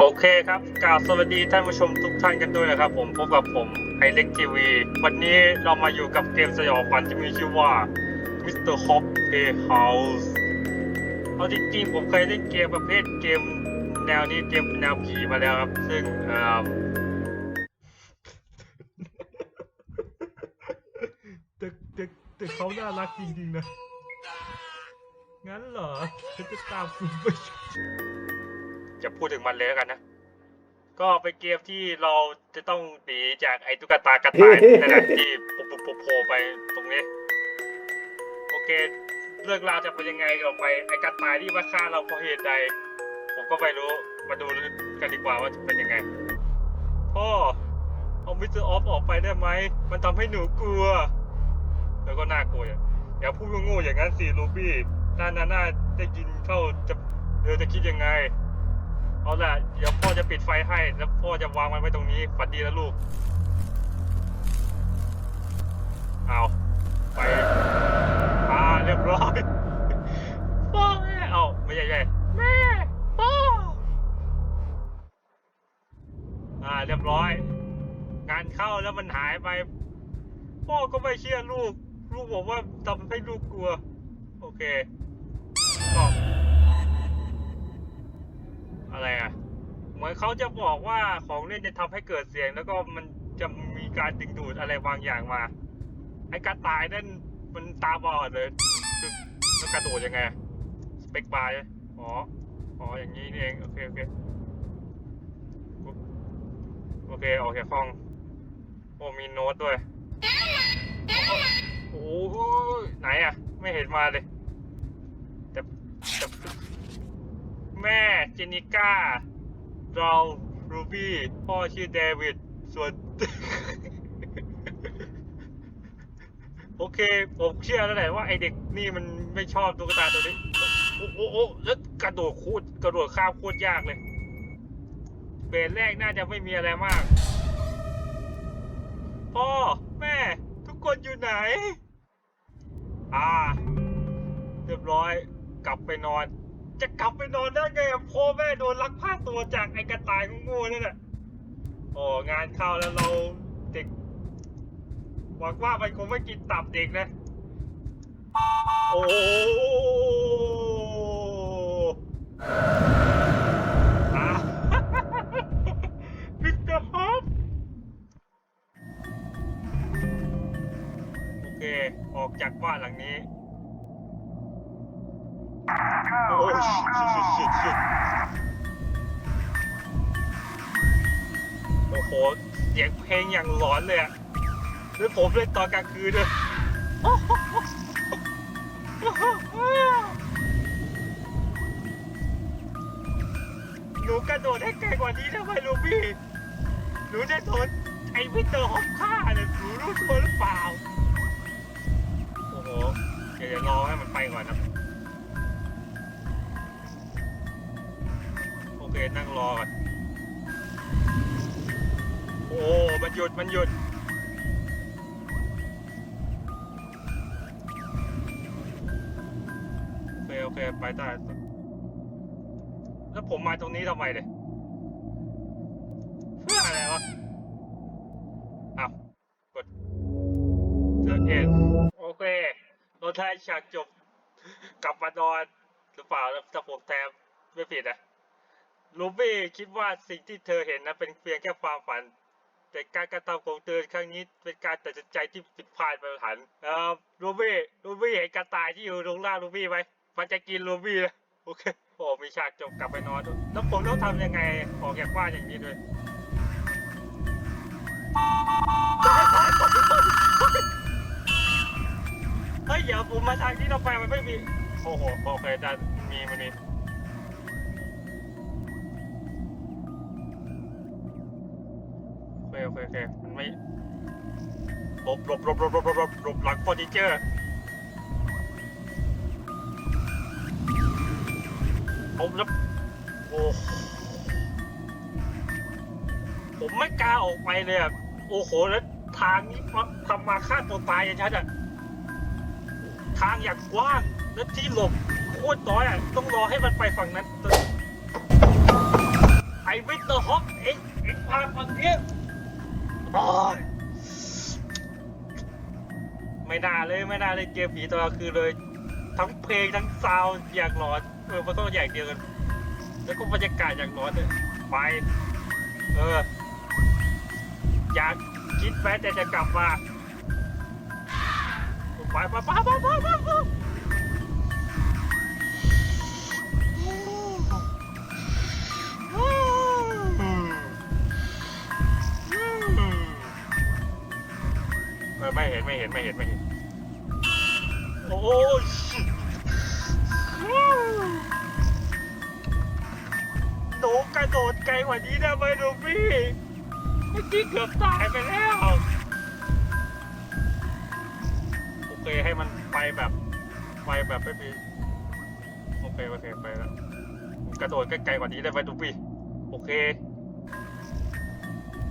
โอเคครับกราบสวัสดีท่านผู้ชมทุกท่านกันด้วยนะครับ ผมพบกับผมไอเล็กทีวีวันนี้เรามาอยู่กับเกมสยองขวัญที่มีชื่อว่า Mr. Hop Playhouse เอาจริงๆผมเคยเล่นเกมประเภทเกมแนวนี้เกมแนวผีมาแล้วครับ ซึ่งเอ่อแต่แต่แต่เขาน่ารักจริงๆนะ งั้นเหรอฉันจะตามคุณไป จะพูดถึงมันเลยแล้วกันนะ ก็เป็นเกมที่เราจะต้องหนีจากไอ้ตุ๊กตากระต่ายนั่นแหละที่ปุ๊บปุ๊บโผล่ไปตรงนี้ โอเค เรื่องราวจะเป็นยังไงต่อไป ไอ้กระต่ายที่มาฆ่าเราเพราะเหตุใด ผมก็ไม่รู้มาดูกันดีกว่าว่าจะเป็นยังไงพ่อเอามิสเตอร์ออฟออกไปได้ไหม มันทำให้หนูกลัว แล้วก็น่ากลัวอย่างอย่าพูดโง่ๆอย่างนั้นสิลูบี้น่าน่าน่าได้ยินเข้าจะเธอจะคิดยังไง เอาละเดี๋ยวพ่อจะปิดไฟให้ แล้วพ่อจะวางมันไว้ตรงนี้ฝันดีนะลูก เอาไปอ่าเรียบร้อยพ่อแม่เอาไม่ใช่ใช่แม่พ่ออ่าเรียบร้อย งานเข้าแล้วมันหายไป พ่อก็ไม่เชื่อลูก ลูกบอกว่าทำให้ลูกกลัว โอเคก็ อะไรอะ เหมือนเขาจะบอกว่าของเล่นจะทำให้เกิดเสียง แล้วก็มันจะมีการดึงดูดอะไรบางอย่างมาไอ้กระต่ายนั่นมันตาบอดเลยแล้วกระโดดยังไง สเปกบาร์อ๋อ อ๋อ อย่างนี้นี่เอง โอเค โอเค โอเค ออกจากห้อง โอ้ มีโน้ตด้วย โอ้โหไหนอะไม่เห็นมาเลย แต่แต่ แม่เจนิก้าเรารูบี้ พ่อชื่อเดวิด ส่วน โอเค ผมเชื่อแล้วแหละว่าไอเด็กนี่มันไม่ชอบตุ๊กตาตัวนี้ โอ้โหโอ้แล้วกระโดดโคตรกระโดดข้ามโคตรยากเลย เบรแรกน่าจะไม่มีอะไรมาก พ่อ แม่ ทุกคนอยู่ไหน อ่า เรียบร้อย กลับไปนอน จะกลับไปนอนได้ไงอะพ่อแม่โดนลักพาตัวจากไอ้กระต่ายโง่ๆนั่นแหละโอ้งานเข้าแล้วเราเด็กหวังว่ามันคงไม่กินตับเด็กนะ โอ้อ่ามิสเตอร์ฮอปโอเค ออกจากบ้านหลังนี้ สียงเพลงอย่างหลอนเลยอะแล้วผมเล่นตอนกลางคืนด้วยหนูกระโดดให้ไกลกว่านี้ทำไมลูบี้หนูจะโดนไอ้วิเตอร์หอมฆ่าเนี่ยหนูรู้ตัวหรือเปล่า โอ้โหเดี๋ยวเดี๋ยวรอให้มันไปก่อนนะโอเคนั่งรอก่อน โอ้มันหยุด มันหยุด โอเค โอเค ไปได้แล้วผมมาตรงนี้ทำไมเลยเพื่ออะไรวะอ้าวกดเจอเอ็นโอเคเราได้ฉากจบ กลับมานอนหรือเปล่าถ้าผมแทมไม่ผิดอะลูบี้คิดว่าสิ่งที่เธอเห็นนะเป็นเพียงแค่ความฝัน แต่การกระทำของเธอครั้งนี้เป็นการตัดสินใจที่ผิดพลาดไปหันเอ่อลูบี้ลูบี้เห็นกระต่ายที่อยู่ตรงล่างลูบี้ไหมมันจะกินลูบี้นะโอเคโอ้มีฉากจบกลับไปนอนแล้วผมต้องทำยังไงออกจากบ้านอย่างนี้ด้วยเฮ้ยเดี๋ยวผมมาทางที่เราไปมันไม่มีโอ้โหโอเคจารย์มีมันนี่ โอเคโอเคมันไม่หลบหลบหลบหลบหลบหลบหลบหลังเฟอร์นิเจอร์ผมแล้วโอ้ผมไม่กล้าออกไปเลยอะโอ้โหแล้วทางนี้ทำมาฆ่าตัวตายอย่างชัดอะทางอยางกว้างแล้วที่หลบโคตรน้อยอะต้องรอให้มันไปฝั่งนั้นไอ้วิตเตอร์ฮอปเอ็กซ์เอ็กซ์พาฝั่งนี้ ไม่น่าเลยไม่น่าเลยเกมผีตอนกลางคืนเลย ทั้งเพลงทั้งซาวอย่างหลอนเออมันต้องอย่างเดียวกัน แล้วก็บรรยากาศอย่างร้อนเลยไป เออ อยากคิดแม้แต่จะกลับมาไปไปไปไปไปไป นไม่เห็นไม่เห็นไม่เห็นโอ้ยหนูกระโดดไกลกว่านี้ได้ไหมลูฟี่เมื่อกี้เกือบตายไปแล้วโอเคให้มันไปแบบไปแบบไม่มีโอเคโอเคไปแล้วกระโดดไกลๆกว่านี้ได้ไหมลูฟี่โอเค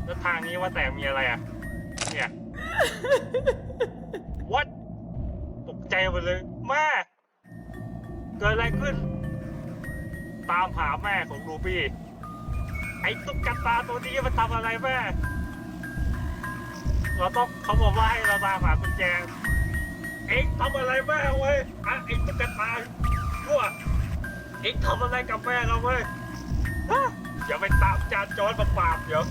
แล้วทางนี้ว่าแต่มีอะไรอะเนี่ย what ตกใจหมดเลยแม่เกิดอะไรขึ้น ตามหาแม่ของรูบี้ ไอ้ตุ๊กตาตัวนี้มันทำอะไรแม่ เราต้องเขาบอกว่าให้เราตามหากุญแจเอ็งทำอะไรแม่เว้ยอะไอ้ตุ๊กตาชั่วเอ็งทำอะไรกับแม่เราเว้ยอย่าไปตามจานจอนมาปราบเดี๋ยว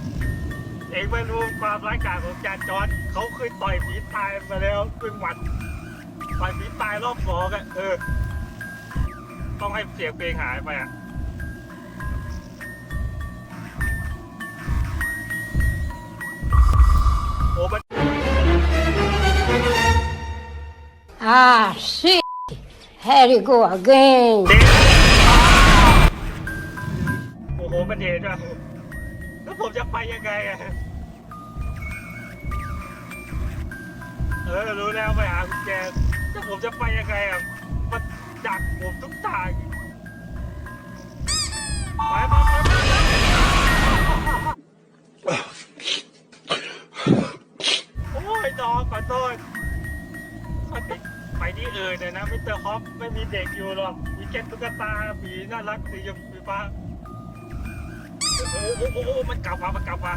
เอ็งไม่รู้ความร้ายกาจของจานจอน เขาเคยต่อยผีตายมาแล้วซึ่งหมัดตอนผีตายรอบสองอะเออ ต้องให้เสียงเพลงหายไปอะโอ้มัน Ah, shit. Here you go again. เด็กโอ้โหมันเห็นอะแล้วผมจะไปยังไงอะ เออรู้แล้วไปหาคุณแจแต่ผมจะไปยังไงอะมันดักผมทุกทางไปไปไปโอ้ยน้องขอโทษขอโทษไปที่อื่นเลยนะมิสเตอร์ฮอปไม่มีเด็กอยู่หรอกมีแค่ตุ๊กตาผีน่ารักสีชมพูฟ้าโอ้โหมันกลับมามันกลับมา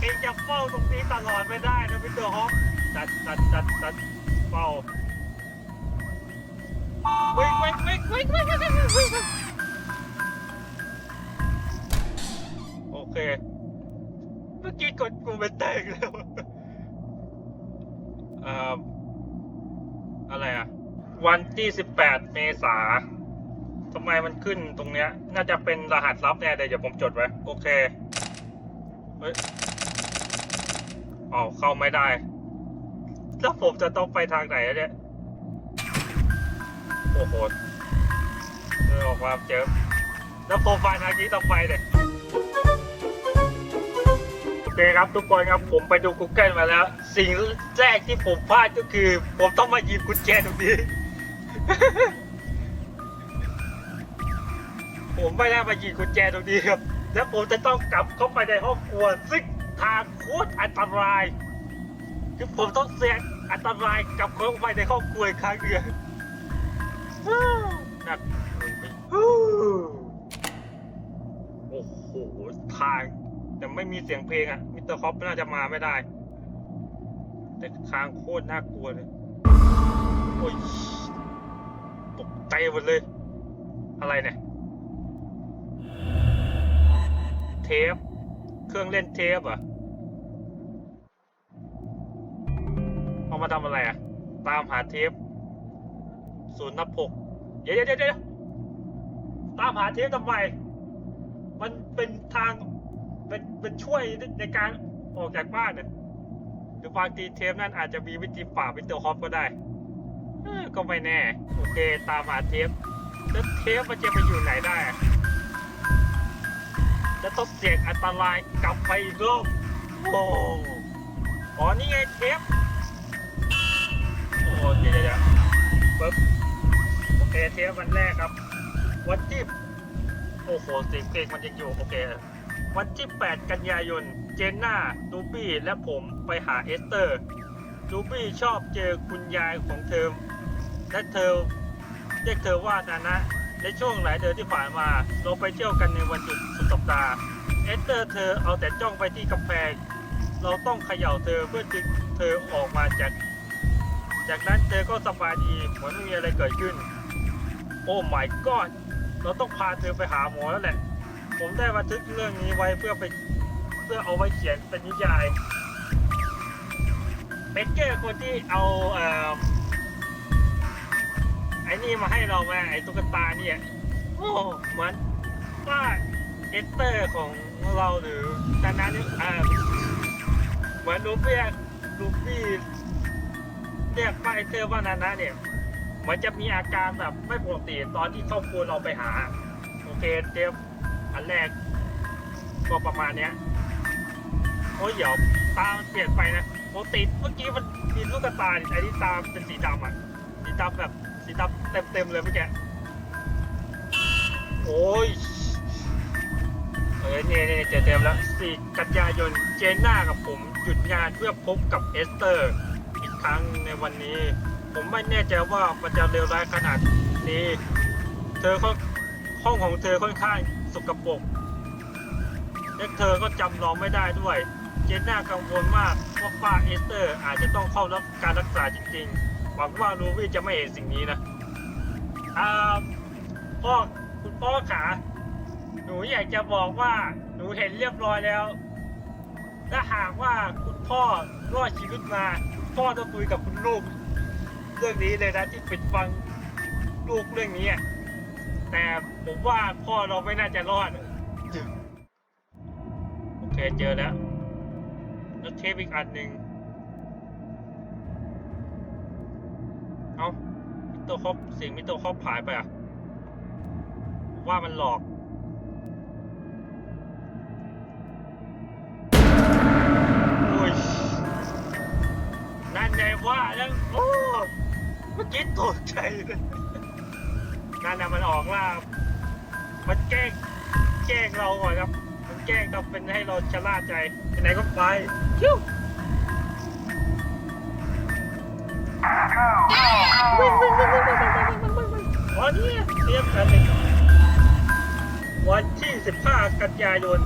เองจะเฝ้าตรงนี้ตลอดไม่ได้นะพี่เตอร์ฮอกจัดจัดจัดจัดเฝ้าวิ่งวิ่งวิ่งวิ่งวิ่งวิ่งโอเค เมื่อกี้กดกูเป็นแตกแล้วอ่าอะไรอะ วันที่สิบแปดเมษาทำไมมันขึ้นตรงเนี้ย น่าจะเป็นรหัสลับแน่เดี๋ยวผมจดไว้ โอเค เฮ้ย อ๋อเข้าไม่ได้ แล้วผมจะต้องไปทางไหนอะเนี่ย โอ้โหเออออกมาเจอแล้วผมไปทางนี้ต้องไปเนี่ยโอเคครับทุกคนครับผมไปดู Google มาแล้ว สิ่งแรกที่ผมพลาดก็คือ ผมต้องมาหยิบกุญแจตรงนี้ ผมไม่ได้มาหยิบกุญแจตรงนี้ครับ แล้วผมจะต้องกลับเข้าไปในห้องครัวซึ่ง ทางโคตรอันตราย คือผมต้องเสี่ยงอันตรายกับเข้าไปในห้องครัวครั้งเดียวโอ้โหทางแต่ไม่มีเสียงเพลงอะมิสเตอร์คอปน่าจะมาไม่ได้ แต่ทางโคตรน่ากลัวเลยโอ้ยตกใจหมดเลย อะไรเนี่ย เทป เครื่องเล่นเทปอะเอามาทำอะไรอะ ตามหาเทปศูนย์นับหกเดี๋ยวเดี๋ยวเดี๋ยวตามหาเทปทำไม มันเป็นทางเป็นเป็นช่วยในการออกจากบ้านเนี่ยหรือบางทีเทปนั้นอาจจะมีวิธีป่าวิเตอร์ฮอปก็ได้ ก็ไม่แน่ โอเค ตามหาเทป แล้วเทปมันจะไปอยู่ไหนได้ จะต้องเสี่ยงอันตรายกลับไปอีกรอบโอ้อ๋อนี่ไงเทปโอ้เดี๋ยวเดี๋ยวเดี๋ยปึ๊บโอเคเทปวันแรกครับ วันที่โอ้โหสียงเพลงมันยังอยู่โอเค วันที่ 8 กันยายน เจนน่าดูบี้และผมไปหาเอสเตอร์ดูบี้ชอบเจอคุณยายของเธอและเธอเรียกเธอว่านานะ ในช่วงหลายเดือนที่ผ่านมาเราไปเที่ยวกันในวันหยุดสุดสัปดาห์เอสเตอร์เธอเอาแต่จ้องไปที่กำแพง เราต้องเขย่าเธอเพื่อดึงเธอออกมาจาก จากนั้นเธอก็สบายดีเหมือนไม่มีอะไรเกิดขึ้น โอ้ my god เราต้องพาเธอไปหาหมอแล้วแหละ ผมได้บันทึกเรื่องนี้ไว้เพื่อไปเพื่อเอาไว้เขียนเป็นนิยายเบเกอร์คนที่เอาเอ่อ ไอ้นี่มาให้เราแม่ไอ้ตุ๊กตาเนี่ยโอ้เหมือนป้าเอสเตอร์ของเราหรือตานั้นเนี่ยอ่าเหมือนลูฟี่ลูฟี่เรียกป้าเอสเตอร์ว่านานะเนี่ยมันจะมีอาการแบบไม่ปกติตอนที่ครอบครัวเราไปหา โอเคเจฟอันแรกก็ประมาณเนี้ยโอ้ยเดี๋ยวตามันเปลี่ยนไปนะปกติเมื่อกี้มันมีลูกตาไอ้ที่ตาเป็นสีดำอะสีดำแบบ สีดำเต็มๆเลยเมื่อกี้โอ้ยเอ้ยเนี่ยเนี่ยเจอเต็มแล้วสี่กันยายนเจนน่ากับผมหยุดงานเพื่อพบกับเอสเตอร์อีกครั้งในวันนี้ ผมไม่แน่ใจว่ามันจะเลวร้ายขนาดนี้ เธอเขาห้องของเธอค่อนข้างสกปรกและเธอก็จำน้องไม่ได้ด้วย เจนน่ากังวลมากว่าป้าเอสเตอร์อาจจะต้องเข้ารับการรักษาจริงๆ หวังว่าลูวี่จะไม่เห็นสิ่งนี้นะอ่าพ่อคุณพ่อขาหนูอยากจะบอกว่าหนูเห็นเรียบร้อยแล้ว ถ้าหากว่าคุณพ่อรอดชีวิตมาพ่อต้องคุยกับคุณลูก เรื่องนี้เลยนะที่ปิดฟังลูกเรื่องนี้อะแต่ผมว่าพ่อเราไม่น่าจะรอดโอเคเจอแล้วแล้วเทปอีกอันหนึ่ง มิโตครบเสิ่งมิโตครบหายไปอะ ว่ามันหลอกโอ้ยนั่นไงว่าแล้วโอ้เมื่อกี้ตกใจเลยนั่นนะมันออกล่ามันแกล้งแกล้งเราก่อนครับ มันแกล้งทำเป็นให้เราชะล่าใจไปไหนก็ไปคิว วิ่งวิ่งวิ่งวิ่งวิ่งวิ่งวิ่งวิ่งวิ่งวิ่งวันนี้เตรียมกันเลยวันที่ 15 กันยายน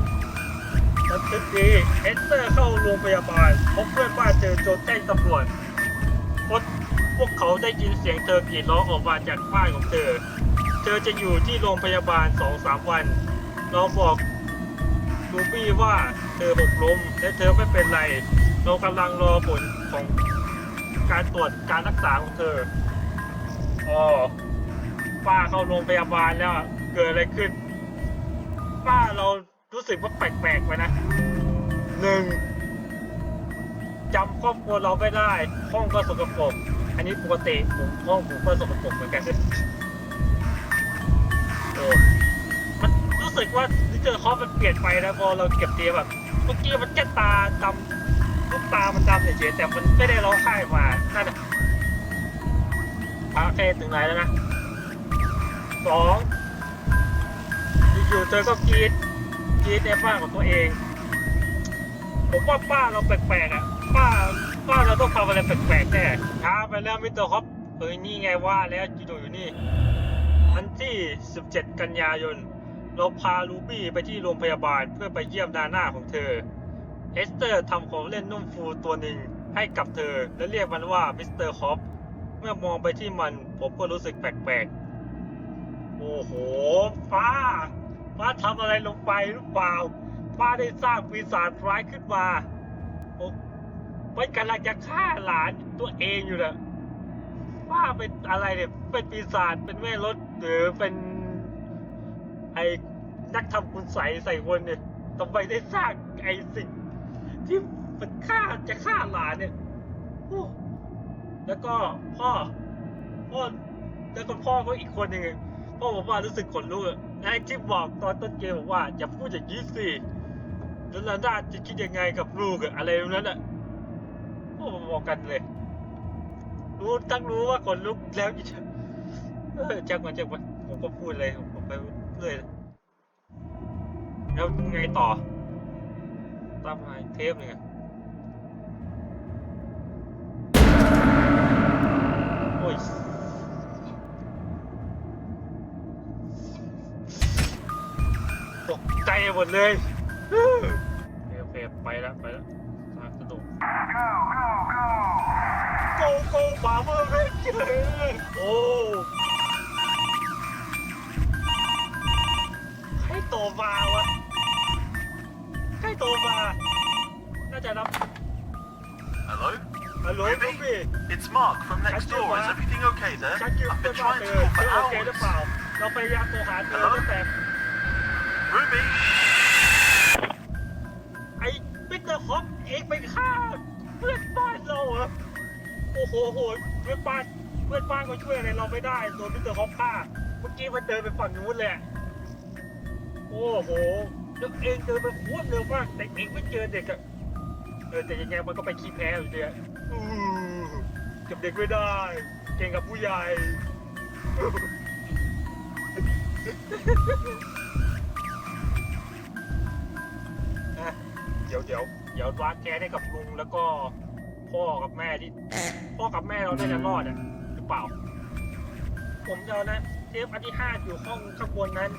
บันทึกดีเอสเตอร์เข้าโรงพยาบาลพบเพื่อนบ้านเจอโจรแจ้งตำรวจพวกพวกเขาได้ยินเสียงเธอกรีดร้องออกมาจากบ้านของเธอ เธอจะอยู่ที่โรงพยาบาลสองสามวันเราบอกลูบี้ว่าเธอหกล้มและเธอไม่เป็นไร เรากำลังรอผลของการตรวจการรักษาของเธอ อ๋อป้าเข้าโรงพยาบาลแล้วเกิดอะไรขึ้น ป้าเรารู้สึกว่าแปลกๆไปนะหนึ่งจำครอบครัวเราไม่ได้ ห้องก็สกปรกอันนี้ปกติผมห้องผมก็สกปรกเหมือนกันโอ้มันรู้สึกว่าดิเจอคอมันเปลี่ยนไปนะพอเราเก็บเตียแบบเมื่อกี้มันแค่ตาดำลูกตามันดำเฉยๆแต่มันไม่ได้ร้องไห้มานั่นน่ะ อะโอเคถึงไหนแล้วนะสองอยู่ๆเธอก็กรีดกรีดในบ้านของตัวเอง ผมว่าป้าเราแปลกๆอะ ป้าป้าเราต้องทำอะไรแปลกๆแน่ช้าไปแล้วมิสเตอร์ฮอปเอ้ยนี่ไงว่าแล้วจีโดอยู่นี่วันที่ 17 กันยายน เราพาลูบี้ไปที่โรงพยาบาลเพื่อไปเยี่ยมดาหน้าของเธอ เอสเตอร์ทำของเล่นนุ่มฟูตัวหนึ่งให้กับเธอและเรียกมันว่ามิสเตอร์ฮอป เมื่อมองไปที่มันผมก็รู้สึกแปลกๆ โอ้โห ป้า ป้าทำอะไรลงไปหรือเปล่า ป้าได้สร้างปีศาจร้ายขึ้นมาโอ้มันกำลังจะฆ่าหลานตัวเองอยู่นะป้าเป็นอะไรเนี่ย เป็นปีศาจ เป็นแม่รถหรือเป็นไอ้นักทำคุณใสยใส่คนเนี่ยทำไมได้สร้างไอ้สิ่งที่มันฆ่าจะฆ่าหลานเนี่ยโอ้ แล้วก็พ่อพ่อแล้วก็พ่อก็อีกคนหนึ่งพ่อบอกว่ารู้สึกขนลุกอะไอ้ที่บอกตอนต้นเกมบอกว่าอย่าพูดอย่างนี้สิแล้วลาด้าจะคิดยังไงกับลูกอะอะไรตรงนั้นอะพ่อบอกกันเลย รู้ตั้งรู้ว่าขนลุกแล้วจะเออจังมันจังมันผมก็พูดเลยผมไปเรื่อยแล้วไงต่อตามมาเทปหนึ่งอะ หมดเลยโอเคไปแล้วไปแล้วทางสนุกโกโก้บาร์เบอร์เรนเจอร์โอ้ใครโตมาวะใครโตมาน่าจะรับ Hello? ฮัลโหลลูบี้ It's Mark from next Thank you, door. Is Mark. everything okay there? ฉันคิด I've ว่า been ว่า trying เธ to อ call เธ for อโอเคหรือ hours. เปล่า เราพยายามโทรหาเธอ Hello? ตั้งแต่ Ruby? โอ้โหเพื่อนบ้านเพื่อนบ้านก็ช่วยอะไรเราไม่ได้โดนมิสเตอร์ฮอปฆ่าเมื่อกี้มันเดินไปฝั่งนู้นเลยอะโอ้โหแล้วเองเดินไปโคตรเร็วมากแต่เองไม่เจอเด็กอะเออแต่ยังไงมันก็ไปขี้แพ้อยู่ดีอะกับเด็กไม่ได้ เก่งกับผู้ใหญ่ เดี๋ยวเดี๋ยวเดี๋ยววาดแกได้กับลุงแล้วก็ พ่อกับแม่ที่ พ่อกับแม่เราน่าจะรอดอะหรือเปล่า ผมจะเอานะเทปอันที่ห้าอยู่ห้องข้างบนนั้น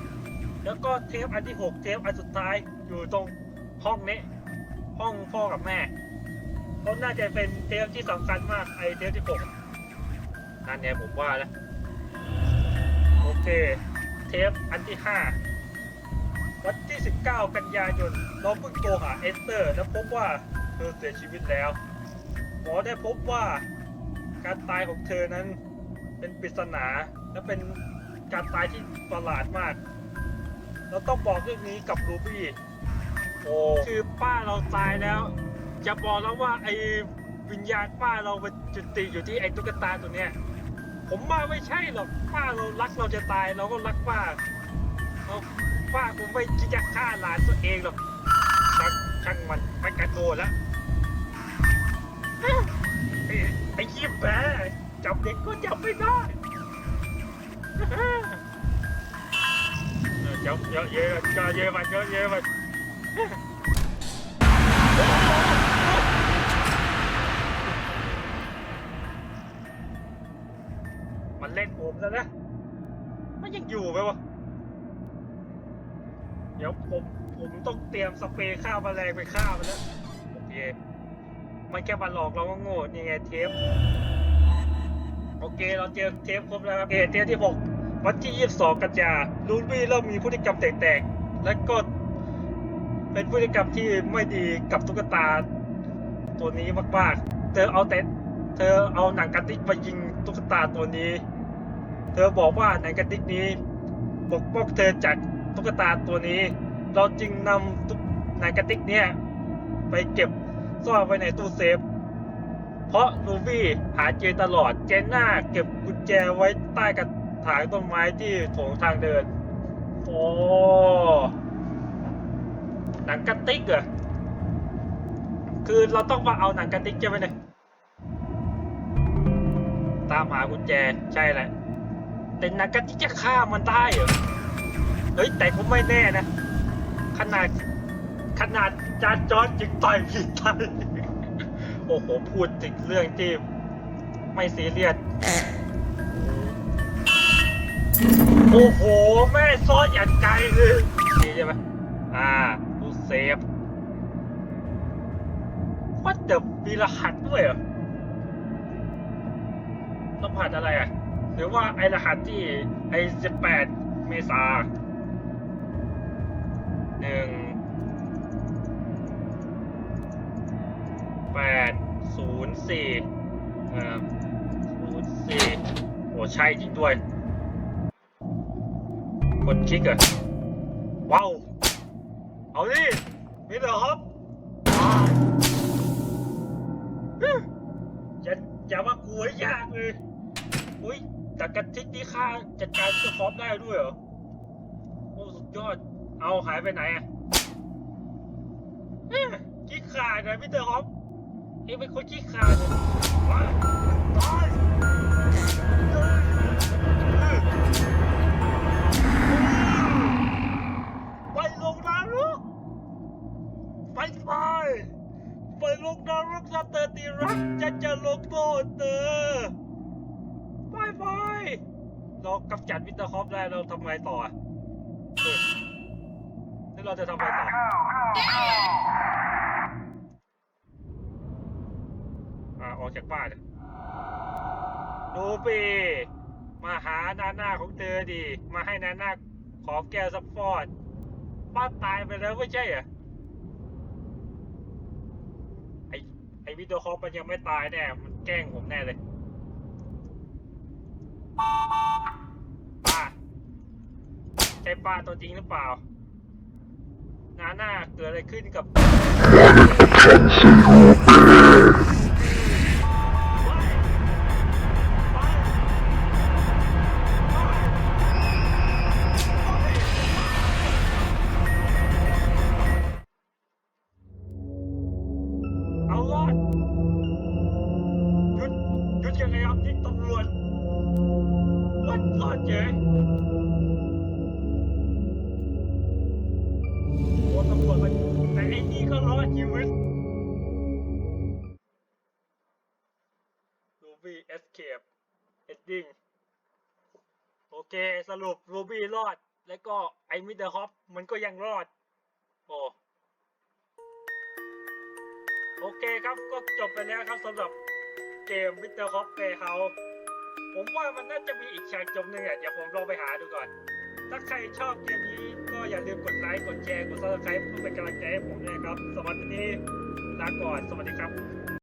แล้วก็เทปอันที่หกเทปอันสุดท้ายอยู่ตรงห้องนี้ ห้องพ่อกับแม่เพราะน่าจะเป็นเทปที่สำคัญมากไอเทปที่หกนั่นเนี่ยผมว่าแล้วโอเค เทปอันที่ห้าวันที่ 19 กันยายน เราเพิ่งโทรหาเอสเตอร์ และพบว่าเธอเสียชีวิตแล้ว หมอได้พบว่าการตายของเธอนั้นเป็นปริศนาและเป็นการตายที่ประหลาดมาก เราต้องบอกเรื่องนี้กับรูบี้โอ้คือป้าเราตายแล้ว จะบอกแล้วว่าไอ้วิญญาณป้าเรามันจุติอยู่ที่ไอ้ตุ๊กตาตัวเนี้ย ผมว่าไม่ใช่หรอกป้าเรารักเราจะตายเราก็รักป้าเราป้าคงไม่คิดจะฆ่าหลานตัวเองหรอกช่างมันไม่กระโดดแล้ว ไอ้ไอ้ยิ้มแผลจับเด็กก็จับไม่ได้เออเยวเยเยอะเยวเยอะมันเยอะเยอะมันมันเล่นผมแล้วนะมันยังอยู่ไหมวะเดี๋ยวผมผมต้องเตรียมสเปรย์ฆ่าแมลงไปฆ่ามันแล้วโอเค มันแค่มาหลอกเราก็โง่นี่ไงเทปโอเคเราเจอเทปครบแล้วครับโอเทปที่หกวันที่ยี่สิบสองกันยาลูบี้เริ่มมีพฤติกรรมแตกๆ และก็เป็นพฤติกรรมที่ไม่ดีกับตุ๊กตา ตัวนี้มากๆ เธอเอาแต่เธอเอาหนังกระติกมายิงตุ๊กตาตัวนี้ เธอบอกว่าหนังกระติกนี้ปกป้องเธอจากตุ๊กตาตัวนี้ เราจึงนำหนังกระติกเนี่ยไปเก็บ ซ่อนไว้ในตู้เซฟ เพราะลูบี้หาเจอตลอดเจนน่าเก็บกุญแจไว้ใต้กระถางต้นไม้ที่โถงทางเดิน โอ้หนังกระติกเหรอคือเราต้องมาเอาหนังกระติกใช่ไหมเนี่ยตามหากุญแจใช่แหละแต่หนังกระติกจะฆ่ามันได้เหรอเฮ้ยแต่ก็ไม่แน่นะ ขนาด ขนาดจานจอร์ดยังต่อยผิดได้โอ้โห พูดถึงเรื่องที่ไม่ซีเรียส โอ้โห แม่ซอนอย่างไกลเลยนี่ใช่ไหมอ่าดูเซฟว่าแต่มีรหัสด้วยเหรอรหัสอะไรอะ หรือว่าไอรหัสที่ไอสิบแปดเมษาหนึ่ง แปดศูนย์สี่เอ่อศูนย์สี่โอ้ใช่จริงด้วย กดคลิกอะว้าว เอาดิมีเหรอครับอ่าฮึอย่าอย่ามากลัวยากเลย อุ้ยแต่กระทิกนี่ค่าจัดการสคอปได้ด้วยเหรอ โอ้สุดยอด เอาหายไปไหนอะเอ๊ะขี้ขาดนะพี่เตอร์ฮอป เองเป็นคนขี้ขาดตายไปลงนรกไปไปไปลงนรกซะเตอร์ตีรักจะจะลงโทษเธอไปไปเรากำจัดวิตาคอฟได้เราทำไงต่ออะเออแล้วเราจะทำไรต่อ อ่าออกจากบ้านดูปีมาหานาหน้าของเธอดี มาให้นาหน้าขอแก้วซัพพอร์ตป้าตายไปแล้วไม่ใช่เหรอไอไอวิดีโอคอลมันยังไม่ตายแน่ มันแกล้งผมแน่เลยป้าใช่ป้าตัวจริงหรือเปล่านาหน้าเกิดอะไรขึ้นกับ ดรอเฉยโอ้ตำรวจมันแต่ไอ้นี่ก็รอดชีวิตรูบี้เอสเคปเอ็ดดิ้งโอเค สรุปรูบี้รอด แล้วก็ไอ้มิเตอร์ฮอปมันก็ยังรอด โอ้โอเคครับก็จบไปแล้วครับสำหรับเกม Mr. Hop Play House ผมว่ามันน่าจะมีอีกฉากจบหนึ่งอะเดี๋ยวผมลองไปหาดูก่อน ถ้าใครชอบเกมนี้ก็อย่าลืมกดไลค์กดแชร์กดซับสไครป์เพื่อเป็นกำลังใจให้ผมด้วยครับ สวัสดีลาก่อน สวัสดีครับ